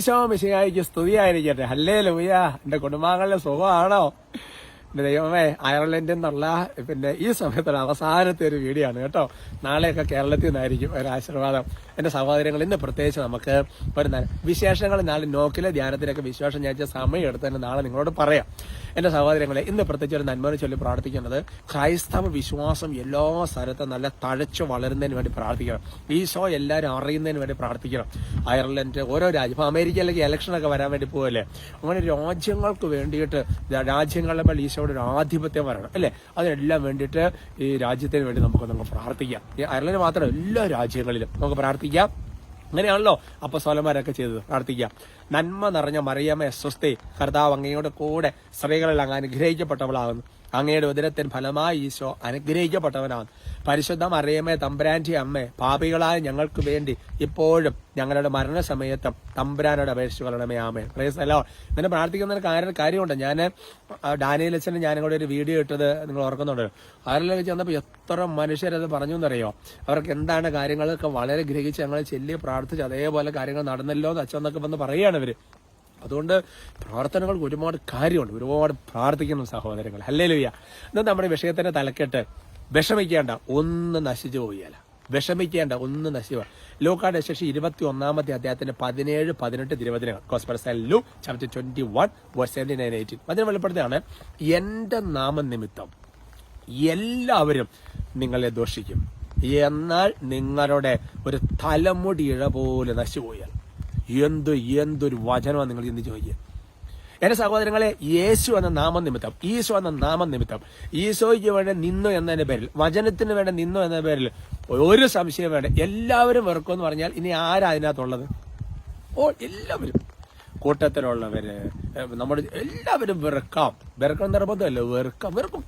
ഈശോ മിശയായിക്ക് സ്തുതിയായിരിക്കട്ടെ അല്ലേ ലൂയ എന്റെ കുടുംബാംഗങ്ങളുടെ സുഖമാണോ ദൈവമേ അയർലൻഡിൽ നിന്നുള്ള പിന്നെ ഈ സമയത്തുള്ള അവസാനത്തെ ഒരു വീഡിയോ ആണ് കേട്ടോ. നാളെയൊക്കെ കേരളത്തിൽ നിന്നായിരിക്കും ഒരു ആശീർവാദം. എന്റെ സഹോദരങ്ങൾ ഇന്ന് പ്രത്യേകിച്ച് നമുക്ക് ഒരു വിശേഷങ്ങൾ നാളെ നോക്കിലെ ധ്യാനത്തിനൊക്കെ വിശേഷം ഞാൻ സമയം എടുത്ത് തന്നെ നാളെ നിങ്ങളോട് പറയാം. എന്റെ സഹോദരങ്ങളെ ഇന്ന് പ്രത്യേകിച്ച് ഒരു നന്മ ചൊല്ലി പ്രാർത്ഥിക്കുന്നത് ക്രൈസ്തവ വിശ്വാസം എല്ലാ സ്ഥലത്തും നല്ല തഴച്ചു വളരുന്നതിന് വേണ്ടി പ്രാർത്ഥിക്കണം. ഈശോ എല്ലാവരും അറിയുന്നതിന് വേണ്ടി പ്രാർത്ഥിക്കണം. അയർലൻഡ് ഓരോ രാജ്യം ഇപ്പൊ അമേരിക്കയിലേക്ക് ഇലക്ഷനൊക്കെ വരാൻ വേണ്ടി പോകല്ലേ അങ്ങനെ രാജ്യങ്ങൾക്ക് വേണ്ടിയിട്ട് രാജ്യങ്ങളുടെ മേൽ ഈശോയുടെ ഒരു ആധിപത്യം വരണം അല്ലേ? അതിനെല്ലാം വേണ്ടിയിട്ട് ഈ രാജ്യത്തിന് വേണ്ടി നമുക്ക് നമുക്ക് പ്രാർത്ഥിക്കാം. അയർലൻഡ് മാത്രം എല്ലാ രാജ്യങ്ങളിലും നമുക്ക് പ്രാർത്ഥിക്കാം. അങ്ങനെയാണല്ലോ അപ്പൊ സോലന്മാരൊക്കെ ചെയ്തത്. പ്രാർത്ഥിക്കാം. നന്മ നിറഞ്ഞ മറിയമ്മ സ്വസ്തി കർത്താവ് അങ്ങയോട് കൂടെ സ്ത്രീകളെല്ലാം അനുഗ്രഹിക്കപ്പെട്ടവളാകുന്നു. അങ്ങയുടെ ഉദരത്തിന് ഫലമായി ഈശോ അനുഗ്രഹിക്കപ്പെട്ടവനാണ്. പരിശുദ്ധ മറിയമ്മേ തമ്പുരാന്റെ അമ്മേ പാപികളായ ഞങ്ങൾക്ക് വേണ്ടി ഇപ്പോഴും ഞങ്ങളുടെ മരണസമയത്തും തമ്പുരാനോട് അപേക്ഷിച്ച് കൊള്ളണമേ ആമേ പ്രേസല്ലോ ഇങ്ങനെ പ്രാർത്ഥിക്കുന്ന കാര്യം കാര്യമുണ്ട്. ഞാൻ ഡാനിയലച്ചന് ഞാനും കൂടെ ഒരു വീഡിയോ ഇട്ടത് നിങ്ങൾ ഓർക്കുന്നുണ്ട്. അതിലേക്ക് ചെന്നപ്പോൾ എത്ര മനുഷ്യരത് പറഞ്ഞു എന്നറിയോ? അവർക്ക് എന്താണ് കാര്യങ്ങളൊക്കെ വളരെ ഗ്രഹിച്ച് ഞങ്ങൾ ചെല്ലി പ്രാർത്ഥിച്ച് അതേപോലെ കാര്യങ്ങൾ നടന്നല്ലോ എന്ന് അച്ഛൻ എന്നൊക്കെ വന്ന് പറയുകയാണ് ഇവർ. അതുകൊണ്ട് പ്രാർത്ഥനകൾക്ക് ഒരുപാട് കാര്യമുണ്ട്. ഒരുപാട് പ്രാർത്ഥിക്കണം സഹോദരങ്ങൾ അല്ലേ ലുയ്യ എന്നാൽ നമ്മുടെ വിഷയത്തിന്റെ തലക്കെട്ട് വിഷമിക്കേണ്ട ഒന്ന് നശിച്ചു പോയാല വിഷമിക്കേണ്ട ഒന്ന് നശിവ ലോക്കാട് ശേഷി ഇരുപത്തി ഒന്നാമത്തെ അദ്ദേഹത്തിന്റെ പതിനേഴ് പതിനെട്ട് തിരുവചനങ്ങൾ. ട്വന്റി വൺ വേഴ്സ് നയൻ അതിന് വെളിപ്പെടുത്തുകയാണ്. എന്റെ നാമനിമിത്തം എല്ലാവരും നിങ്ങളെ ദോഷിക്കും. എന്നാൽ നിങ്ങളുടെ ഒരു തലമുടി ഇഴ പോലെ നശിച്ചുപോയാൽ എന്ത് എന്തൊരു വചനമാണ് നിങ്ങൾ ചിന്തിച്ച് ചോദിക്കുക? എന്റെ സഹോദരങ്ങളെ യേശു എന്ന നാമം നിമിത്തം ഈശോ എന്ന നാമം നിമിത്തം ഈശോയ്ക്ക് വേണ്ട നിന്നു എന്നതിന്റെ പേരിൽ വചനത്തിന് വേണ്ട നിന്നു എന്ന പേരിൽ ഒരു സംശയം വേണ്ട. എല്ലാവരും വെറുക്കും എന്ന് പറഞ്ഞാൽ ഇനി ആരാ അതിനകത്തുള്ളത്? ഓ എല്ലാവരും. കൂട്ടത്തിലുള്ളവര് നമ്മുടെ എല്ലാവരും വെറുക്കാം. വെറുക്കണം നിർബന്ധമല്ല വെറുക്കാം വെറുക്കും.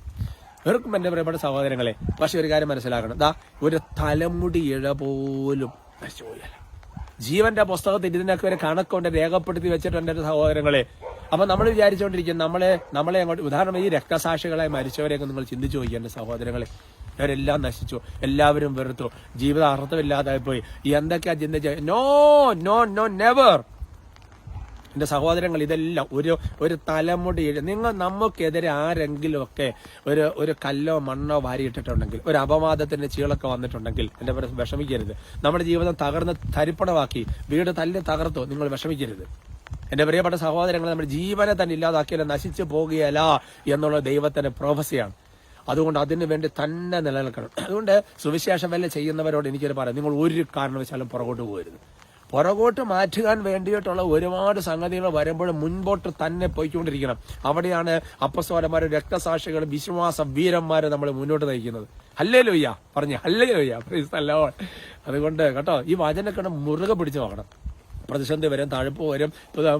വെറുക്കും എന്റെ പ്രിയപ്പെട്ട സഹോദരങ്ങളെ. പക്ഷെ ഒരു കാര്യം മനസ്സിലാക്കണം. ദാ ഒരു തലമുടി ഇഴ പോലും നശിച്ചുപോയല്ല ജീവന്റെ പുസ്തകത്തിൽ ഇതിനൊക്കെ ഒരു കണക്കുണ്ട് രേഖപ്പെടുത്തി വെച്ചിട്ടുണ്ട് എന്റെ സഹോദരങ്ങളെ. അപ്പൊ നമ്മൾ വിചാരിച്ചുകൊണ്ടിരിക്കും നമ്മളെ നമ്മളെ അങ്ങോട്ട് ഉദാഹരണം ഈ രക്തസാക്ഷികളെ മരിച്ചവരെയൊക്കെ നിങ്ങൾ ചിന്തിച്ചു എന്റെ സഹോദരങ്ങളെ. അവരെല്ലാം നശിച്ചു എല്ലാവരും വെറുത്തു ജീവിതം അർത്ഥമില്ലാതായി പോയി എന്തൊക്കെയാ ചിന്തിച്ച? നോ നോ നോ നെവർ എന്റെ സഹോദരങ്ങൾ ഇതെല്ലാം ഒരു ഒരു തലമുടി നിങ്ങൾ നമുക്കെതിരെ ആരെങ്കിലുമൊക്കെ ഒരു ഒരു കല്ലോ മണ്ണോ വാരിയിട്ടിട്ടുണ്ടെങ്കിൽ ഒരു അപവാദത്തിന്റെ ചീളൊക്കെ വന്നിട്ടുണ്ടെങ്കിൽ എന്റെ വിഷമിക്കരുത്. നമ്മുടെ ജീവിതം തകർന്ന് തരിപ്പണമാക്കി വീട് തല്ലി തകർത്തു നിങ്ങൾ വിഷമിക്കരുത്. എന്റെ പ്രിയപ്പെട്ട സഹോദരങ്ങൾ നമ്മുടെ ജീവനെ തന്നെ ഇല്ലാതാക്കിയാലും നശിച്ചു പോകുകയല്ല എന്നുള്ള ദൈവത്തിന്റെ പ്രോഫസിയാണ് അതുകൊണ്ട് അതിനു വേണ്ടി തന്നെ നിലനിൽക്കണം. അതുകൊണ്ട് സുവിശേഷം വല്ല ചെയ്യുന്നവരോട് എനിക്കൊരു പറയാം. നിങ്ങൾ ഒരു കാരണവശാലും പുറകോട്ട് പോകരുത്. പുറകോട്ട് മാറ്റുവാൻ വേണ്ടിയിട്ടുള്ള ഒരുപാട് സംഗതികൾ വരുമ്പോൾ മുൻപോട്ട് തന്നെ പോയിക്കൊണ്ടിരിക്കണം. അവിടെയാണ് അപ്പസ്വരന്മാരും രക്തസാക്ഷികളും വിശ്വാസ വീരന്മാരെ നമ്മൾ മുന്നോട്ട് നയിക്കുന്നത്. ഹല്ലേ ലോയ്യ പറഞ്ഞു ഹല്ലേ ലോയ്യ അല്ലോ അതുകൊണ്ട് കേട്ടോ ഈ വചനക്കട മുറുകെ പിടിച്ചു നോക്കണം. പ്രതിസന്ധി വരും തഴുപ്പ് വരും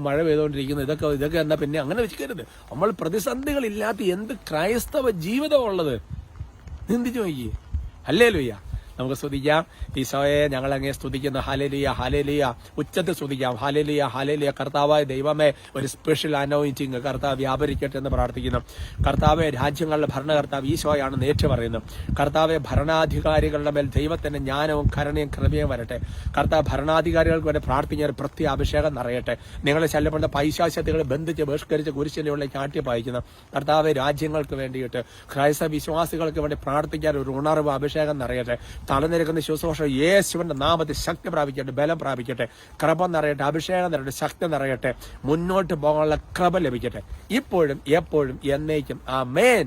മഴ പെയ്തുകൊണ്ടിരിക്കുന്നു ഇതൊക്കെ ഇതൊക്കെ എന്നാ പിന്നെ അങ്ങനെ വെച്ചിരുത് നമ്മൾ പ്രതിസന്ധികളില്ലാത്ത എന്ത് ക്രൈസ്തവ ജീവിതമുള്ളത് നിന്ദിച്ചു നോക്കി അല്ലേ ലുയ്യ നമുക്ക് സ്തുതിക്കാം. ഈശോയെ ഞങ്ങൾ അങ്ങേ സ്തുതിക്കുന്നു. ഹാലേലിയ ഹാലേലിയ ഉച്ചത്തിൽ സ്തുതിക്കാം. ഹാലേലിയ ഹാലേലിയ കർത്താവായ ദൈവമേ ഒരു സ്പെഷ്യൽ അനോയിറ്റിംഗ് കർത്താവ് വ്യാപരിക്കട്ടെ എന്ന് പ്രാർത്ഥിക്കുന്നു. കർത്താവെ രാജ്യങ്ങളുടെ ഭരണകർത്താവ് ഈശോയാണ് നേറ്റു പറയുന്നത്. കർത്താവെ ഭരണാധികാരികളുടെ മേൽ ദൈവത്തിന്റെ ജ്ഞാനവും കരണയും കൃപയും വരട്ടെ. കർത്താവ് ഭരണാധികാരികൾക്ക് വേണ്ടി പ്രാർത്ഥിക്കുന്ന ഒരു പ്രത്യേക അഭിഷേകം നിറയട്ടെ. നിങ്ങളെ ശല്യപ്പെടുന്ന പൈശാശക്തികളെ ബന്ധിച്ച് ബഹിഷ്കരിച്ച് കുരിശിന്റെ ഉള്ളിൽ കാട്ടി പായിക്കുന്നു. കർത്താവ് രാജ്യങ്ങൾക്ക് വേണ്ടിയിട്ട് ക്രൈസ്തവ വിശ്വാസികൾക്ക് വേണ്ടി പ്രാർത്ഥിക്കാൻ ഒരു ഉണർവ് അഭിഷേകം നിറയട്ടെ. തളർന്നിരിക്കുന്ന ശുശ്രൂഷ യേശുവിന്റെ നാമത്തിൽ ശക്തി പ്രാപിക്കട്ടെ ബലം പ്രാപിക്കട്ടെ കൃപ നിറയട്ടെ അഭിഷേകം നിറയട്ടെ ശക്തി നിറയട്ടെ മുന്നോട്ട് പോകാനുള്ള കൃപ ലഭിക്കട്ടെ. ഇപ്പോഴും എപ്പോഴും എന്നേക്കും ആ മേൻ